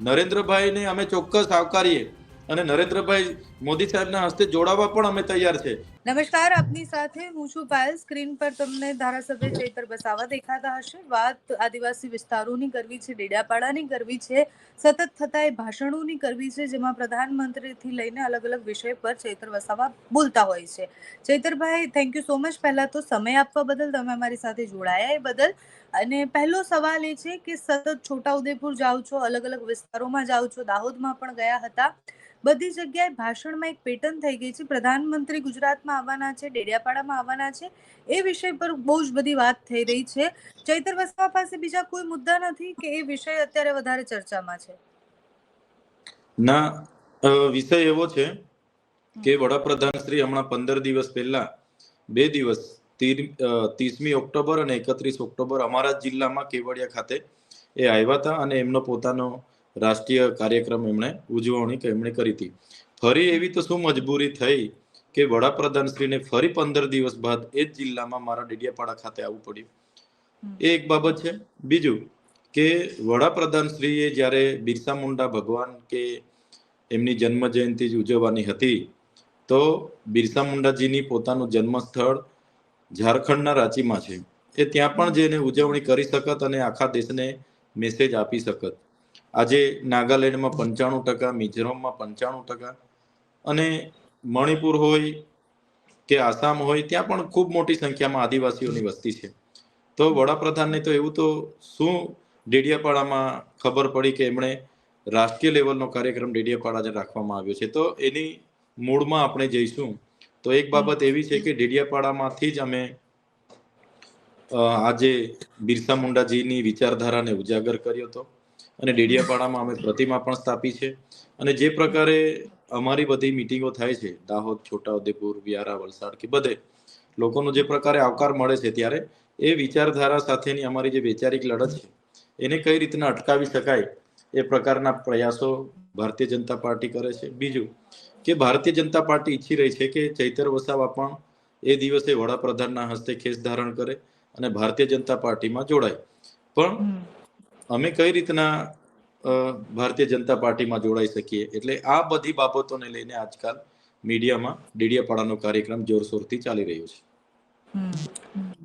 નરેન્દ્રભાઈને અમે ચોક્કસ આવકારીએ. અને નરેન્દ્રભાઈ મોદી સાહેબના હસ્તે જોડાવા પણ અમે તૈયાર છે. નમસ્કાર, આપની સાથે હું છું પાયલ. સ્ક્રીન પર તમને ધારાસભ્ય ચૈતર વસાવા દેખાતા હશે. વાત આદિવાસી વિસ્તારોની કરવી છે ડેડિયાપાડાની કરવી છે, સતત થતા એ ભાષણોની કરવી છે, જેમાં પ્રધાનમંત્રીથી લઈને અલગ અલગ વિષય પર ચૈતર વસાવા બોલતા હોય છે. Chaitarbhai thank you so much પહેલા તો સમય આપવા બદલ તમે અમારી સાથે જોડાયા એ બદલ. અને પહેલો સવાલ એ છે કે સતત છોટાઉદેપુર જાઓ છો, અલગ અલગ વિસ્તારોમાં જાઓ છો, દાહોદમાં પણ ગયા હતા. બધી જગ્યાએ ભાષણમાં એક પેટર્ન થઈ ગઈ છે. પ્રધાનમંત્રી ગુજરાતમાં આવવાના છે ડેડિયાપાડામાં આવવાના છે. એ વિષય પર બહુ જ બધી વાત થઈ રહી છે. ચૈતર વસાવા પાસે બીજા કોઈ મુદ્દા નથી કે એ વિષય અત્યારે વધારે ચર્ચામાં છે? ના વિષય એવો છે કે વડાપ્રધાન શ્રી હમણાં પંદર દિવસ પહેલા બે દિવસ ત્રીસમી ઓક્ટોબર અને એકત્રીસ ઓક્ટોબર અમારા જિલ્લામાં કેવડિયા ખાતે એ આવ્યા હતા અને એમનો પોતાનો રાષ્ટ્રીય કાર્યક્રમ એમણે ઉજવણી એમણે કરી હતી. ફરી એવી તો શું મજબૂરી થઈ કે વડાપ્રધાનશ્રીને ફરી પંદર દિવસ બાદ એ જ જિલ્લામાં મારા ડેડિયાપાડા ખાતે આવવું પડ્યું. એ એક બાબત છે. બીજું કે વડાપ્રધાનશ્રીએ જ્યારે બિરસા મુંડા ભગવાન કે એમની જન્મ જયંતિ જ ઉજવવાની હતી, તો બિરસા મુંડાજીની પોતાનું જન્મસ્થળ ઝારખંડના રાંચીમાં છે. એ ત્યાં પણ જઈને ઉજવણી કરી શકત અને આખા દેશને મેસેજ આપી શકત. આજે નાગાલેન્ડમાં પંચાણું ટકા, મિઝોરમમાં પંચાણું ટકા અને મણિપુર હોય કે આસામ હોય, ત્યાં પણ ખૂબ મોટી સંખ્યામાં આદિવાસીઓની વસ્તી છે. તો વડાપ્રધાનને તો એવું તો શું ડેડિયાપાડામાં ખબર પડી કે એમણે રાષ્ટ્રીય લેવલનો કાર્યક્રમ ડેડિયાપાડા રાખવામાં આવ્યો છે? તો એની મૂળમાં આપણે જઈશું. તો એક બાબત એવી છે કે ડેડિયાપાડામાંથી જ અમે આજે બિરસા મુંડાજીની વિચારધારાને ઉજાગર કર્યો હતો. અને ડેડિયાપાડામાં અમે પ્રતિમા પણ સ્થાપી છે. અને જે પ્રકારે અમારી બધી મિટિંગો થાય છે, દાહોદ, છોટાઉદેપુર, વ્યારા, વલસાડ કે બધે, લોકોનો જે પ્રકારે આવકાર મળે છે ત્યારે, એ વિચારધારા સાથેની અમારી જે વૈચારિક લડત છે, એને કઈ રીતના અટકાવી શકાય, એ પ્રકારના પ્રયાસો ભારતીય જનતા પાર્ટી કરે છે. બીજું કે ભારતીય જનતા પાર્ટી ઈચ્છી રહી છે કે ચૈતર વસાવા પણ એ દિવસે વડાપ્રધાનના હસ્તે ખેસ ધારણ કરે અને ભારતીય જનતા પાર્ટીમાં જોડાય. પણ અમે કઈ રીતના ભારતીય જનતા પાર્ટીમાં જોડાઈ શકીએ? એટલે આ બધી બાબતોને લઈને આજકાલ મીડિયામાં ડીડીયાપાડાનો કાર્યક્રમ જોરશોરથી ચાલી રહ્યો છે.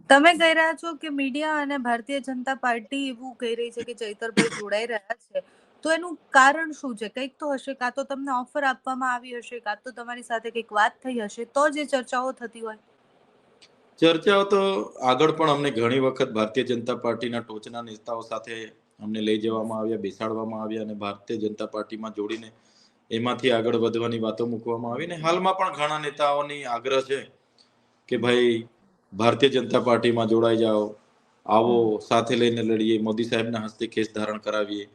તમે કહી રહ્યા છો કે મીડિયા અને ભારતીય જનતા પાર્ટી એવું કહી રહી છે કે ચૈતરભાઈ જોડાઈ રહ્યા છે. તો એનું કારણ શું છે? કંઈક તો હશે કાં તો તમને ઓફર આપવામાં આવી હશે કાં તો તમારી સાથે કંઈક વાત થઈ હશે તો જે ચર્ચાઓ થતી હોય. ચર્ચાઓ તો આગળ પણ અમને ઘણી વખત ભારતીય જનતા પાર્ટીના ટોચના નેતાઓ સાથે અમને લઈ જવામાં આવ્યા, બેસાડવામાં આવ્યા અને ભારતીય જનતા પાર્ટીમાં જોડીને એમાંથી આગળ વધવાની વાતો મૂકવામાં આવી ને હાલમાં પણ ઘણા નેતાઓની આગ્રહ છે કે ભાઈ, ભારતીય જનતા પાર્ટીમાં જોડાઈ જાઓ, આવો સાથે લઈને લડીએ, મોદી સાહેબના હસ્તે કેસ ધારણ કરાવીએ.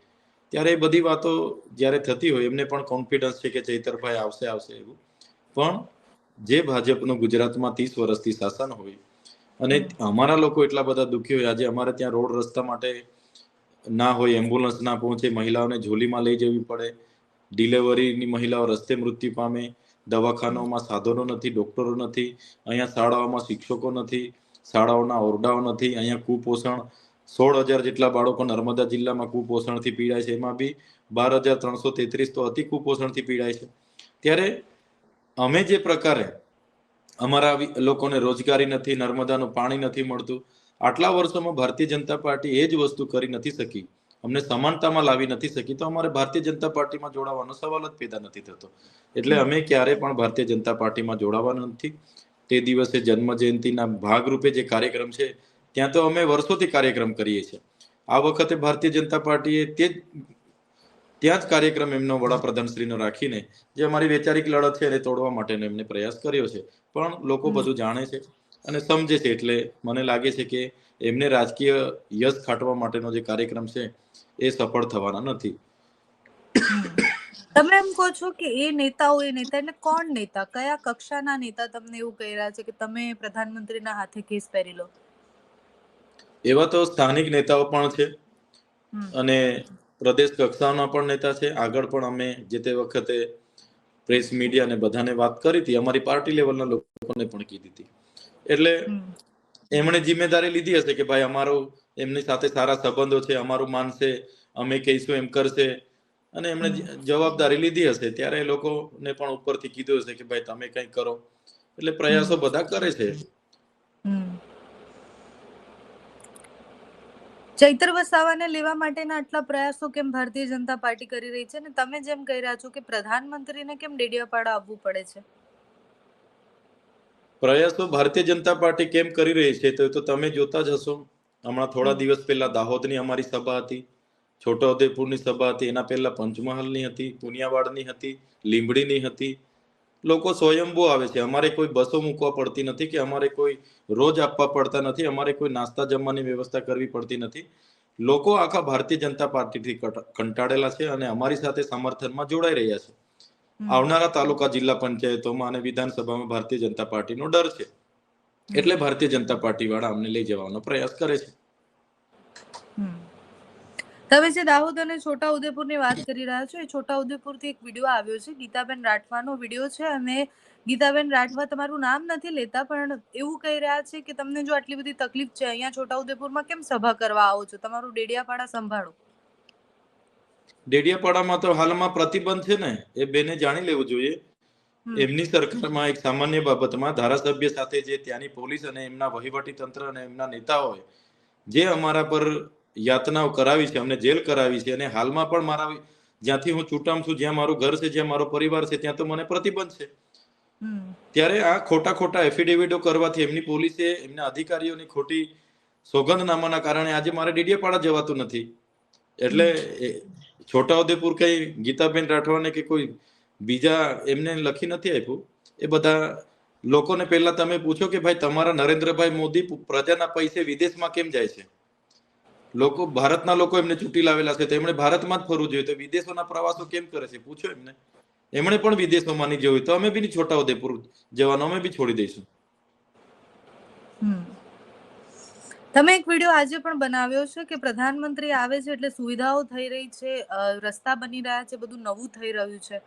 ત્યારે એ બધી વાતો જ્યારે થતી હોય, એમને પણ કોન્ફિડન્સ છે કે ચૈતરભાઈ આવશે આવશે એવું. પણ જે ભાજપનું ગુજરાતમાં ત્રીસ વર્ષથી શાસન હોય અને અમારા લોકો એટલા બધા દુઃખી હોય, આજે અમારે ત્યાં રોડ રસ્તા માટે ના હોય એમ્બ્યુલન્સ ના પહોંચે, મહિલાઓને ઝોલીમાં લઈ જવી પડે ડિલિવરીની મહિલાઓ રસ્તે મૃત્યુ પામે, દવાખાનાઓમાં સાધનો નથી, ડોક્ટરો નથી, અહીંયા શાળાઓમાં શિક્ષકો નથી, શાળાઓના ઓરડાઓ નથી, અહીંયા કુપોષણ, સોળ હજાર જેટલા બાળકો નર્મદા જિલ્લામાં કુપોષણથી પીડાય છે, એમાં બી બાર હજાર ત્રણસો તેત્રીસ તો અતિ કુપોષણથી પીડાય છે. ત્યારે અમે જે પ્રકારે અમારા લોકોને રોજગારી નથી, નર્મદાનું પાણી નથી મળતું આટલા વર્ષોમાં ભારતીય જનતા પાર્ટી એ જ વસ્તુ કરી નથી શકી. અમને સમાનતામાં લાવી નથી શકી. તો અમારે ભારતીય જનતા પાર્ટીમાં જોડાવાનો સવાલ જ પેદા નથી થતો. એટલે અમે ક્યારે પણ ભારતીય જનતા પાર્ટીમાં જોડાવાના નથી. તે દિવસે જન્મ જયંતિના ભાગરૂપે જે કાર્યક્રમ છે ત્યાં તો અમે વર્ષોથી કાર્યક્રમ કરીએ છીએ. આ વખતે ભારતીય જનતા પાર્ટીએ તે જ ત્યાં જ કાર્યક્રમ એમનો વડાપ્રધાનશ્રીનો રાખીને જે અમારી વૈચારિક લડત છે એને તોડવા માટેનો એમને પ્રયાસ કર્યો છે. પણ લોકો બધું જાણે છે. અને સમજે છે એટલે મને લાગે છે કે એમને રાજકીય યશ ખાટવા માટેનો જે કાર્યક્રમ છે એ સફળ થવાના નથી. તમે એમ કહો છો કે એ નેતાઓ એ નેતા એટલે કોણ નેતા? કયા કક્ષાના નેતા તમને એવું કહી રહ્યા છે કે તમે પ્રધાનમંત્રીના હાથે કેસ પહેરી લો? એવા તો સ્થાનિક નેતાઓ પણ છે અને પ્રદેશ કક્ષાના પણ નેતા છે. આગળ પણ અમે જે તે વખતે પ્રેસ મીડિયા અને બધાને વાત કરી હતી. અમારી પાર્ટી લેવલના લોકોને પણ કીધી હતી. એટલે એમણે જિમ્મેદારી લીધી હશે કે ભાઈ અમારો એમની સાથે સારા સંબંધો છે અમારું માનશે અમે કહીશું એમ કરશે. અને એમણે જવાબદારી લીધી હશે. ત્યારે એ લોકોને પણ ઉપરથી કીધું હશે કે ભાઈ તમે કઈ કરો. એટલે પ્રયાસો બધા કરે છે. ચૈતર વસાવાને લેવા માટેના આટલા પ્રયાસો કેમ ભારતીય જનતા પાર્ટી કરી રહી છે? અને તમે જેમ કહી રહ્યા છો કે પ્રધાનમંત્રીને કેમ ડેડિયાપાડા આવવું પડે છે? પ્રયાસો ભારતીય જનતા પાર્ટી કેમ કરી રહી છે તો એ તો તમે જોતા જ હશો. હમણાં થોડા દિવસ પહેલા દાહોદની અમારી સભા હતી છોટાઉદેપુરની સભા હતી એના પહેલા પંચમહાલની હતી પુનિયાવાડની હતી લીંબડીની હતી. લોકો સ્વયંભૂ આવે છે. અમારે કોઈ બસો મૂકવા પડતી નથી કે અમારે કોઈ રોજ આપવા પડતા નથી અમારે કોઈ નાસ્તા જમવાની વ્યવસ્થા કરવી પડતી નથી. લોકો આખા ભારતીય જનતા પાર્ટીથી કટ- કંટાળેલા છે અને અમારી સાથે સમર્થનમાં જોડાઈ રહ્યા છે. આવનારા તાલુકા જિલ્લા પંચાયતોમાં અને વિધાનસભામાં ભારતીય જનતા પાર્ટીનો ડર છે. એટલે ભારતીય જનતા પાર્ટી વાળા અમને લઈ જવાનો પ્રયાસ કરે છે. તમે જે દાહોદ અને છોટા ઉદેપુરની વાત કરી રહ્યા છો એ છોટા ઉદેપુરથી એક વીડિયો આવ્યો છે. ગીતાબેન રાઠવાનો વીડિયો છે અને ગીતાબેન રાઠવા તમારું નામ નથી લેતા પણ એવું કહી રહ્યા છે કે તમને જો આટલી બધી તકલીફ છે અહીંયા છોટા ઉદેપુરમાં કેમ સભા કરવા આવો છો? તમારું ડેડિયાપાડા સંભાળો. ડેડિયાપાડામાં તો હાલમાં પ્રતિબંધ છે ને એ બેને જાણી લેવું જોઈએ. એમની સરકારમાં એક સામાન્ય બાબતમાં ધારાસભ્ય સાથે જે ત્યાંની પોલીસ અને એમના વહીવટી તંત્ર અને એમના નેતાઓએ જે અમારા પર યાતનાઓ કરાવી છે અમને જેલ કરાવી છે અને હાલમાં પણ મારા જ્યાંથી હું છૂટામ છું જ્યાં મારું ઘર છે જ્યાં મારો પરિવાર છે ત્યાં તો મને પ્રતિબંધ છે. ત્યારે આ ખોટા ખોટા એફિડેવિટો કરવાથી એમની પોલીસે એમના અધિકારીઓની ખોટી સોગંદનામાના કારણે આજે મારે ડેડિયાપાડા જવાતું નથી. એટલે છોટાઉદેપુર કઈ ગીતાબેન રાઠવાને કે કોઈ બીજા એમને લખી નથી આપ્યું? એ બધા લોકોને પહેલા તમે પૂછો કે ભાઈ તમારા નરેન્દ્રભાઈ મોદી પ્રજાના પૈસે વિદેશમાં કેમ જાય છે? લોકો, ભારતના લોકો એમને ચૂંટી લાવેલા છે એમણે ભારતમાં જ ફરવું જોઈએ, તો વિદેશોના પ્રવાસો કેમ કરે છે? પૂછો એમને. એમણે પણ વિદેશોમાં નહીં જવું તો અમે બી છોટાઉદેપુર જવાનું, અમે બી છોડી દઈશું. હમ. તમે એક વીડિયો આજે પણ બનાવ્યો છે કે પ્રધાનમંત્રી આવે છે એટલે સુવિધાઓ થઈ રહી છે રસ્તા બની રહ્યા છે બધું નવું થઈ રહ્યું છે.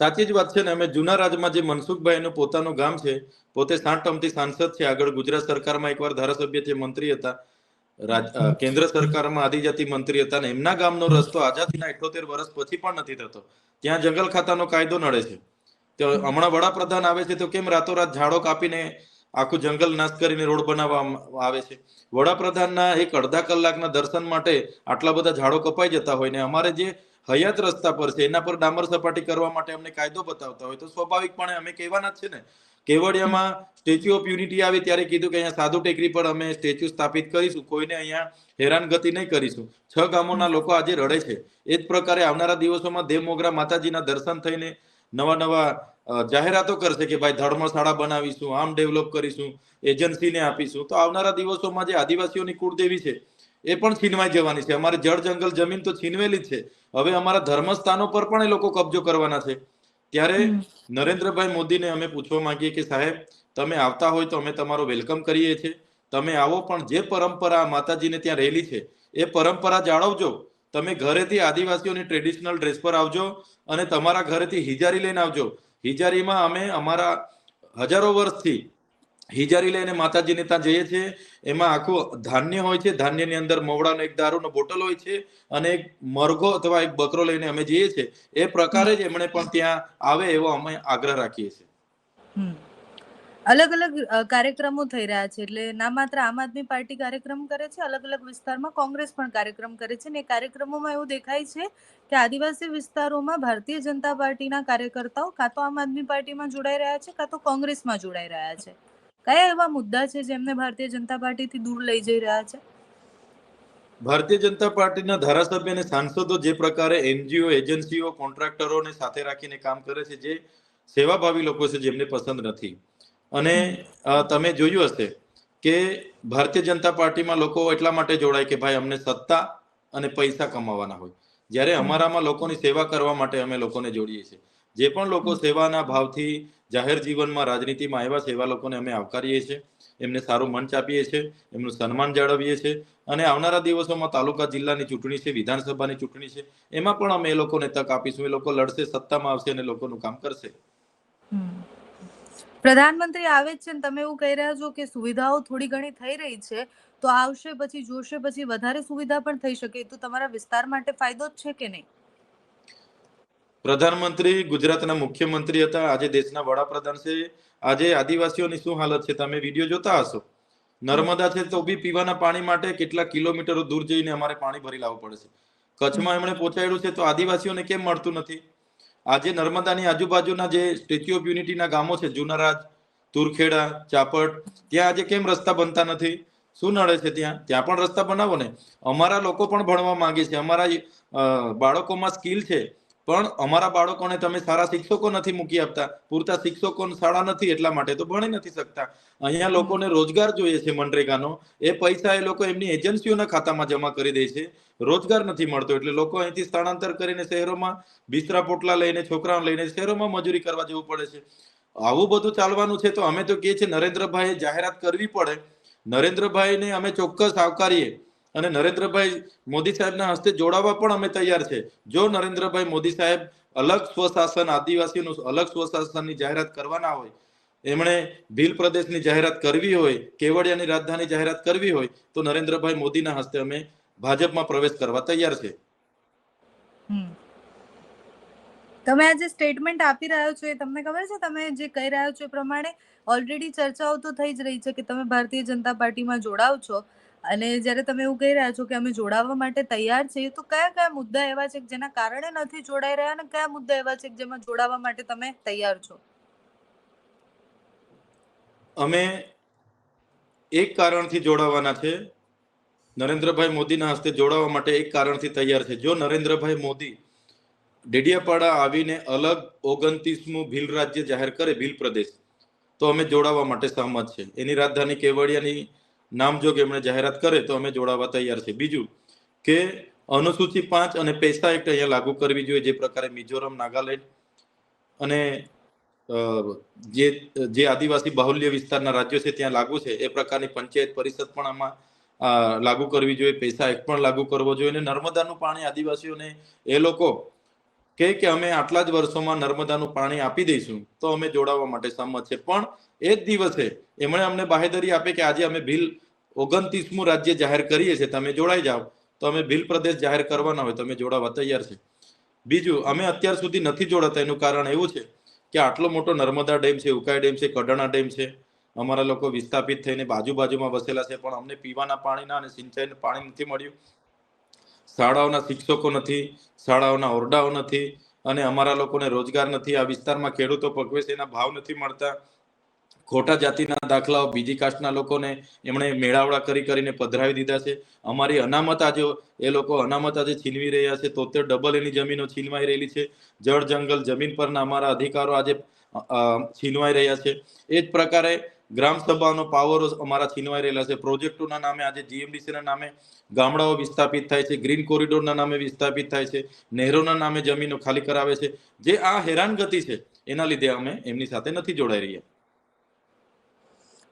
સાચી જ વાત છે ને અમે જૂના રાજમાં જે મનસુખભાઈ એનું પોતાનું ગામ છે પોતે સાત ટર્મથી સાંસદ છે આગળ ગુજરાત સરકારમાં એકવાર ધારાસભ્ય છે મંત્રી હતા. કેન્દ્ર સરકારમાં આદિજાતિ મંત્રી હતા ને એમના ગામનો રસ્તો આઝાદીના ઇઠોતેર વર્ષ પછી પણ નથી થતો. ત્યાં જંગલ ખાતાનો કાયદો નડે છે. તો હમણાં વડાપ્રધાન આવે છે તો કેમ રાતોરાત ઝાડો કાપીને આખું જંગલ નાશ કરીને રોડ બનાવવામાં આવે છે. વડાપ્રધાનના એક અડધા કલાકના દર્શન માટે આટલા બધા ઝાડો કપાઈ જતા હોય ને અમારે જે હયાત રસ્તા પર છે, એના પર ડામર સપાટી કરવા માટે અમને કાયદો બતાવતા હોય, તો સ્વાભાવિકપણે અમે કહેવાના જ છે ને. કેવડિયામાં સ્ટેચ્યુ ઓફ યુનિટી આવી ત્યારે કીધું કે અહીંયા સાધુ ટેકરી પર અમે સ્ટેચ્યુ સ્થાપિત કરીશું, કોઈને અહીંયા હેરાનગતિ નહીં કરીશું. છ ગામોના લોકો આજે રડે છે. એ જ પ્રકારે આવનારા દિવસોમાં દેવમોગરા માતાજીના દર્શન થઈને નવા નવા જાહેરાતો કરશે કે ભાઈ ધર્મશાળા બનાવીશું આમ ડેવલપ કરીશું એજન્સીને આપીશું. તો આવનારા દિવસોમાં જે આદિવાસીઓની કુળદેવી છે એ પણ છીનવાઈ જવાની છે. અમારે જળ જંગલ જમીન તો છીનવેલી જ છે. હવે અમારા ધર્મસ્થાનો પર પણ એ લોકો કબજો કરવાના છે. ત્યારે નરેન્દ્રભાઈ મોદીને અમે પૂછવા માંગીએ કે સાહેબ તમે આવતા હોય તો અમે તમારો વેલકમ કરીએ છીએ. તમે આવો પણ જે પરંપરા માતાજીને ત્યાં રહેલી છે એ પરંપરા જાળવજો. તમે ઘરેથી આદિવાસીઓની ટ્રેડિશનલ ડ્રેસ પર આવજો અને તમારા ઘરેથી હિજારી લઈને આવજો. હિજારીમાં અમે અમારા હજારો વર્ષથી હિજારી લઈને માતાજીને ત્યાં જઈએ છીએ. એમાં આખું ધાન્ય હોય છે. ધાન્યની અંદર મવડાનો એક દારૂનો બોટલ હોય છે અને એક મરઘો અથવા એક બકરો લઈને અમે જઈએ છીએ. એ પ્રકારે જ એમણે પણ ત્યાં આવે એવો અમે આગ્રહ રાખીએ છીએ. અલગ અલગ કાર્યક્રમો થઈ રહ્યા છે. એટલે ના માત્ર આમ આદમી પાર્ટી કાર્યક્રમ કરે છે, અલગ અલગ વિસ્તારમાં કોંગ્રેસ પણ કાર્યક્રમ કરે છે ને કાર્યક્રમોમાં એવું દેખાય છે કે આદિવાસી વિસ્તારોમાં ભારતીય જનતા પાર્ટીના કાર્યકર્તાઓ કાં તો આમ આદમી પાર્ટીમાં જોડાઈ રહ્યા છે, કાં તો કોંગ્રેસમાં જોડાઈ રહ્યા છે. કયા એવા મુદ્દા છે જેમને ભારતીય જનતા પાર્ટીથી દૂર લઈ જઈ રહ્યા છે? ભારતીય જનતા પાર્ટીના ધારાસભ્ય અને સાંસદો જે પ્રકારે એનજીઓ, એજન્સીઓ, કોન્ટ્રાક્ટરોને સાથે રાખીને કામ કરે છે, જે સેવાભાવી લોકો છે જેમને પસંદ નથી. અને તમે જોયું હશે કે ભારતીય જનતા પાર્ટીમાં લોકો એટલા માટે જોડાય કે ભાઈ અમને સત્તા અને પૈસા કમાવાના હોય. જ્યારે અમારામાં લોકોની સેવા કરવા માટે અમે લોકોને જોડીએ છીએ. જે પણ લોકો સેવાના ભાવથી જાહેર જીવનમાં રાજનીતિમાં આવ્યા સેવા લોકોને અમે આવકારીએ છીએ. એમને સારું મંચ આપીએ છીએ એમનું સન્માન જાળવીએ છીએ. અને આવનારા દિવસોમાં તાલુકા જિલ્લાની ચૂંટણી છે વિધાનસભાની ચૂંટણી છે એમાં પણ અમે એ લોકોને તક આપીશું. એ લોકો લડશે સત્તામાં આવશે અને લોકોનું કામ કરશે. પ્રધાનમંત્રી આવે છે ને તમે એવું કહી રહ્યા છો કે સુવિધાઓ થોડી ઘણી થઈ રહી છે, તો આવશે પછી, જોશે પછી વધારે સુવિધા પણ થઈ શકે. તો તમારા વિસ્તાર માટે ફાયદો જ છે કે નહીં? પ્રધાનમંત્રી ગુજરાતના મુખ્યમંત્રી હતા, આજે દેશના વડાપ્રધાન છે. આજે આદિવાસીઓની શું હાલત છે? તમે વીડિયો જોતા હશો. નર્મદા છે તો બી પીવાના પાણી માટે કેટલા કિલોમીટરો દૂર જઈને અમારે પાણી ભરી લાવવું પડે છે. કચ્છમાં એમણે પહોંચાડ્યું છે તો આદિવાસીઓને કેમ મળતું નથી? આજે નર્મદાની આજુબાજુના જે સ્ટેચ્યુ ઓફ યુનિટીના ગામો છે, જુનારાજ, તુરખેડા, ચાપટ, ત્યાં આજે કેમ રસ્તા બનતા નથી? શું નડે છે ત્યાં? ત્યાં પણ રસ્તા બનાવો ને. અમારા લોકો પણ ભણવા માંગે છે. અમારા બાળકોમાં સ્કિલ છે. પણ અમારા બાળકોને તમે સારા શિક્ષકો નથી મૂકી આપતા. પૂરતા શિક્ષકો શાળા નથી એટલા માટે તો ભણી નથી શકતા. અહીંયા લોકોને રોજગાર જોઈએ છે મનરેગાનો. એ પૈસા એ લોકો એમની એજન્સીઓના ખાતામાં જમા કરી દે છે. રોજગાર નથી મળતો એટલે લોકો અહીંથી સ્થળાંતર કરીને શહેરોમાં બિસ્તરા પોટલા લઈને છોકરાઓ લઈને શહેરોમાં મજૂરી કરવા જવું પડે છે. આવું બધું ચાલવાનું છે તો અમે તો કહે છે નરેન્દ્રભાઈએ જાહેરાત કરવી પડે. નરેન્દ્રભાઈને અમે ચોક્કસ આવકારીએ. અને નરેન્દ્રભાઈ મોદી સાહેબના હસ્તે જોડાવા પણ અમે તૈયાર છે. જો નરેન્દ્રભાઈ મોદી સાહેબ અલગ સ્વશાસન, આદિવાસીનું અલગ સ્વશાસનની જાહેરાત કરવાના હોય, એમણે ભીલ પ્રદેશની જાહેરાત કરવી હોય, કેવડિયાની રાજધાની જાહેરાત કરવી હોય, તો નરેન્દ્રભાઈ મોદીના હસ્તે અમે ભાજપમાં પ્રવેશ કરવા તૈયાર છે. તમે આજે સ્ટેટમેન્ટ આપી રહ્યો છો એ તમને ખબર છે? તમે જે કહી રહ્યા છો એ પ્રમાણે ઓલરેડી ચર્ચાઓ તો થઈ જ રહી છે કે તમે ભારતીય જનતા પાર્ટીમાં જોડાવ છો. અને જ્યારે તમે એવું કહી રહ્યા છો કે અમે જોડાવા માટે તૈયાર છીએ, તો કયા કયા મુદ્દા એવા છે જેના કારણે નથી જોડાઈ રહ્યા અને કયા મુદ્દા એવા છે જેમાં જોડાવા માટે તમે તૈયાર છો? અમે એક કારણથી જોડાવાના છે. નરેન્દ્રભાઈ મોદીના હસ્તે જોડાવા માટે એક કારણથી તૈયાર છે. જો નરેન્દ્રભાઈ મોદી ડેડિયાપાડા આવીને અલગ ઓગણત્રીસમું ભીલ રાજ્ય જાહેર કરે ભીલ પ્રદેશ, તો અમે જોડાવા માટે સહમત છે. એની રાજધાની કેવડિયાની નામજોગ એમણે જાહેરાત કરે તો અમે જોડાવા તૈયાર છે. બીજું કે અનુસૂચિ પાંચ અને પૈસા એક્ટ અહીંયા લાગુ કરવી જોઈએ જે પ્રકારે મિઝોરમ, નાગાલેન્ડ અને જે જે આદિવાસી બાહુલ્ય વિસ્તારના રાજ્યો છે ત્યાં લાગુ છે. એ પ્રકારની પંચાયત પરિષદ પણ આમાં લાગુ કરવી જોઈએ. પૈસા એક્ટ પણ લાગુ કરવો જોઈએ. અને નર્મદાનું પાણી આદિવાસીઓને, એ લોકો કહે કે અમે આટલા જ વર્ષોમાં નર્મદાનું પાણી આપી દઈશું, તો અમે જોડાવા માટે સંમત છે. પણ એ જ દિવસે એમણે અમને બાહેધરી આપે કે આજે અમે ભીલ ઓગણત્રીસમું રાજ્ય જાહેર કરીએ છીએ, તમે જોડાઈ જાઓ. તો અમે ભીલ પ્રદેશ જાહેર કરવાના હોય તમે જોડાવા તૈયાર છે. બીજું, અમે અત્યાર સુધી નથી જોડાતા, એનું કારણ એવું છે કે આટલો મોટો નર્મદા ડેમ છે, ઉકાઈ ડેમ છે કડાણા ડેમ છે, અમારા લોકો વિસ્થાપિત થઈને બાજુ બાજુમાં વસેલા છે, પણ અમને પીવાના પાણીના અને સિંચાઈનું પાણી નથી મળ્યું. શાળાઓના શિક્ષકો નથી, શાળાઓના ઓરડાઓ નથી અને અમારા લોકોને રોજગાર નથી. આ વિસ્તારમાં ખેડૂતો પગવે છે, એના ભાવ નથી મળતા. ખોટા જાતિના દાખલાઓ બીજી કાસ્ટના લોકોને એમણે મેળાવડા કરી કરીને પધરાવી દીધા છે. અમારી અનામત આજે એ લોકો અનામત આજે છીનવી રહ્યા છે. તોતેર ડબલ એની જમીનો છીનવાઈ રહેલી છે. જળ જંગલ જમીન પરના અમારા અધિકારો આજે છીનવાઈ રહ્યા છે. એ જ પ્રકારે ગ્રામ સભાનો પાવરો અમારા છીનવાઈ રહેલા છે. પ્રોજેક્ટોના નામે આજે જીએમડીસીના નામે ગામડાઓ વિસ્થાપિત થાય છે. ગ્રીન કોરિડોરના નામે વિસ્થાપિત થાય છે. નહેરોના નામે જમીનો ખાલી કરાવે છે. જે આ હેરાનગતિ છે એના લીધે અમે એમની સાથે નથી જોડાઈ રહ્યા.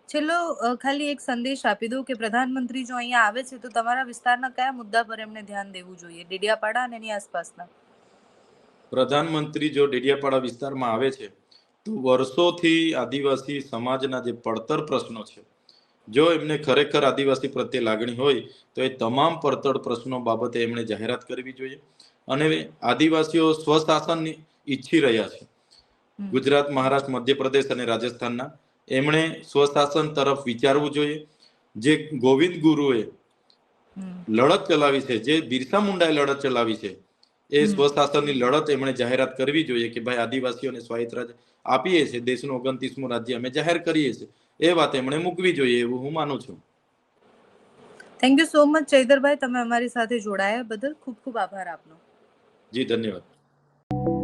છેલ્લો ખાલી એક સંદેશ આપી દઉં કે પ્રધાનમંત્રી જો અહીંયા આવે છે તો તમારા વિસ્તારના કયા મુદ્દા પર એમને ધ્યાન દેવું જોઈએ? ડેડિયાપાડા અને એની આસપાસના? પ્રધાનમંત્રી જો ડેડિયાપાડા વિસ્તારમાં આવે છે તો વર્ષોથી આદિવાસી સમાજના જે પડતર પ્રશ્નો છે જો એમને ખરેખર આદિવાસી પ્રત્યે લાગણી હોય તો એ તમામ પડતર પ્રશ્નો બાબતે એમણે જાહેરાત કરવી જોઈએ. અને આદિવાસીઓ સ્વશાસન ઈચ્છી રહ્યા છે. ગુજરાત મહારાષ્ટ્ર મધ્યપ્રદેશ અને રાજસ્થાનના એમણે સ્વશાસન તરફ વિચારવું જોઈએ. જે ગોવિંદ ગુરુએ. લડત ચલાવી છે જે બિરસા મુંડાએ લડત ચલાવી છે એ સ્વશાસનની લડત એમણે જાહેરાત કરવી જોઈએ કે ભાઈ આદિવાસીઓને સ્વાયત્ત રાજ આપીએ છીએ દેશનું ઓગણત્રીસમું રાજ્ય અમે જાહેર કરીએ છીએ. એ વાત એમણે મૂકવી જોઈએ એવું હું માનું છું. Thank you so much Chaitarbhai તમે અમારી સાથે જોડાયા બદલ ખૂબ ખૂબ આભાર આપનો. જી ધન્યવાદ.